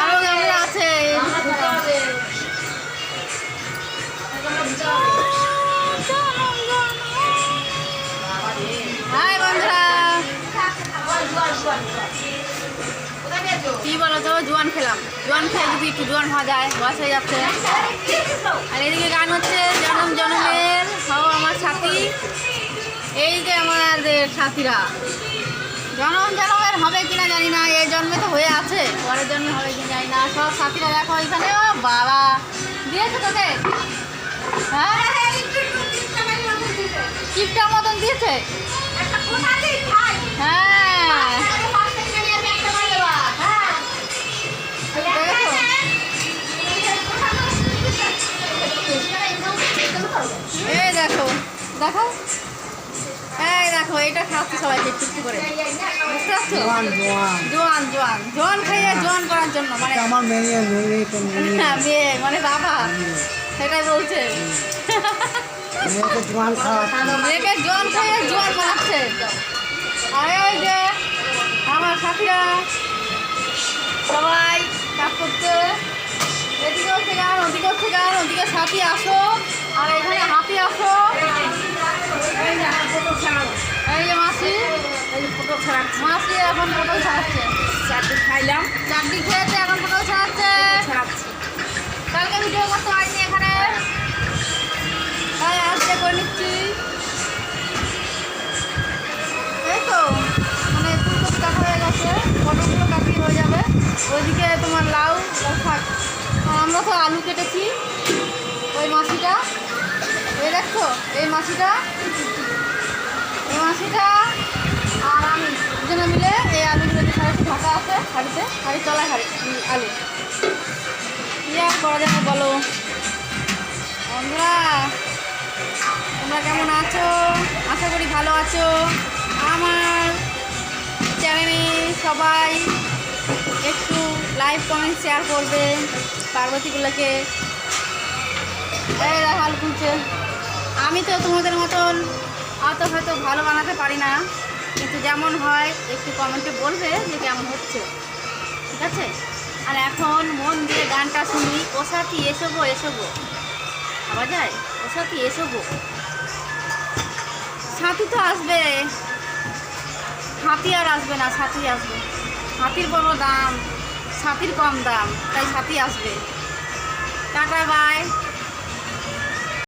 আরও আছে কি বলো তো, জোয়ান খেলাম। জোয়ান খেয়ে যদি একটু জোয়ান হওয়া যায় বয়স হয়ে যাচ্ছে। আর এদিকে গান হচ্ছে, জনম জনমের, হও আমার সাথী। এই যে আমাদের সাথীরা। জনম জনমের হবে কিনা জানি না এই জন্মে তো হয়ে আছে, পরের জন্মে হবে কিনা জানি না। সব সাথীরা দেখো এখানে, ও বাবা। দিয়েছে তোকে? হ্যাঁ? কিপটার মতন দিয়েছে? হ্যাঁ। এই দেখো দেখো দেখো এটা খাচ্ছে সবাইকে একটু একটু করে। বুঝতে পারছ? জোয়ান জোয়ান। জোয়ান খাইয়ে জোয়ান করার জন্য মানে আমার মেয়ে হ্যাঁ, মেয়ে মানে বাবা। সেটাই বলছে। মেয়েকে জোয়ান খাইয়ে জোয়ান বানাচ্ছে আর ওই যে আমার সাথীরা সবাই কাজ করছে। এদিকে হচ্ছে গান ওদিকে হচ্ছে গান ওদিকে সাথী আসো। আর এখানে হাতি আসো। ফটো ছাড়াচ্ছে মাসি এখন ফটো ছাড়াচ্ছে। চারটে খাইলাম। চারটি খেয়েছে এখন ফটো ছাড়াচ্ছে। ছাড়াচ্ছি। কালকে ভিডিও করতে পারিনি এখানে। তাই আজকে করে নিচ্ছি। এই তো মানে ফুলকপি কাটা হয়ে গেছে। পটলগুলো কাটি হয়ে যাবে। ওইদিকে তোমার লাউ শাক। আর আমরা তো আলু কেটেছি। ওই মাছিটা। এই দেখছ? এই মাছিটা? এই মাছিটা? আলু। কি আর করা যাবে বলো। বন্ধুরা, তোমরা কেমন আছো? আশা করি ভালো আছো। আমার চ্যানেলে সবাই একটু লাইভ কমেন্ট শেয়ার করবে পার্বতীগুলোকে। দেখো খুলছে আমি তো তোমাদের মতন অত হয়তো ভালো বানাতে পারি না। কিন্তু যেমন হয়, একটু কমেন্টে বলবে যে কেমন হচ্ছে। ঠিক আছে? আর এখন মন দিয়ে গানটা শুনি। ও সাথী, এসো গো এসো গো। ভাবা যায়? ও সাথী, এসো গো। সাথী তো আসবে। হাতি আর আসবে না, সাথী আসবে। হাতির বড় দাম, সাথীর কম দাম, তাই সাথী আসবে। Tata bye